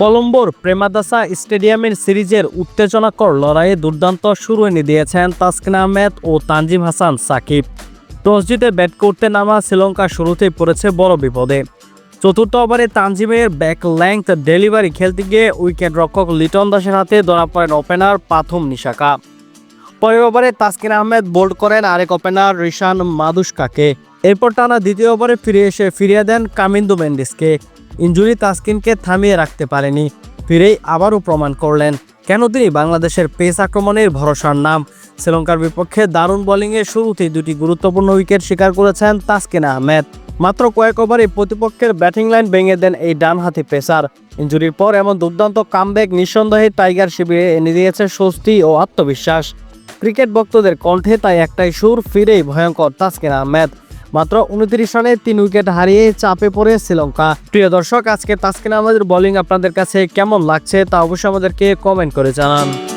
কলম্বোর প্রেমাদাসা স্টেডিয়ামের সিরিজের উত্তেজনাকর লড়াইয়ে দুর্দান্ত শুরু এনে দিয়েছেন তাসকিন আহমেদ ও তানজিম হাসান সাকিব। টস জিতে ব্যাট করতে নামা শ্রীলঙ্কা শুরুতেই পড়েছে বড় বিপদে। চতুর্থ ওভারে তানজিমের ব্যাক লেংথ ডেলিভারি খেলতে গিয়ে উইকেট রক্ষক লিটন দাসের হাতে ধরা পড়েন ওপেনার পাথুম নিশাকা। পরের ওভারে তাসকিন আহমেদ বোল্ড করেন আরেক ওপেনার রিশান মাদুস্কাকে। এরপর টানা দ্বিতীয় ওভারে ফিরে এসে ফিরিয়ে দেন কামিন্দু মেন্ডিসকে। ইঞ্জুরি তাসকিনকে থামিয়ে রাখতে পারেনি। ফিরেই আবারও প্রমাণ করলেন, কেন তিনি বাংলাদেশের পেস আক্রমণের ভরসার নাম। শ্রীলঙ্কার বিপক্ষে দারুণ বোলিংয়ে শুরুতেই দুটি গুরুত্বপূর্ণ উইকেট শিকার করেছেন তাসকিন আহমেদ। মাত্র কয়েক ওভারে প্রতিপক্ষের ব্যাটিং লাইন ভেঙে দেন এই ডানহাতি পেসার। ইঞ্জুরির পর এমন দুর্দান্ত কামব্যাক নিঃসন্দেহে টাইগার শিবিরে এনে দিয়েছে স্বস্তি ও আত্মবিশ্বাস। ক্রিকেট ভক্তদের কণ্ঠে তাই একটাই সুর, ফিরেই ভয়ঙ্কর তাসকিন আহমেদ। মাত্র উনত্রিশ রানে তিন উইকেট হারিয়ে চাপে পড়ে শ্রীলঙ্কা। প্রিয় দর্শক আজকে তাসকিন আমাদের বোলিং আপনাদের কাছে কেমন লাগছে তা অবশ্যই আমাদেরকে কমেন্ট করে জানান।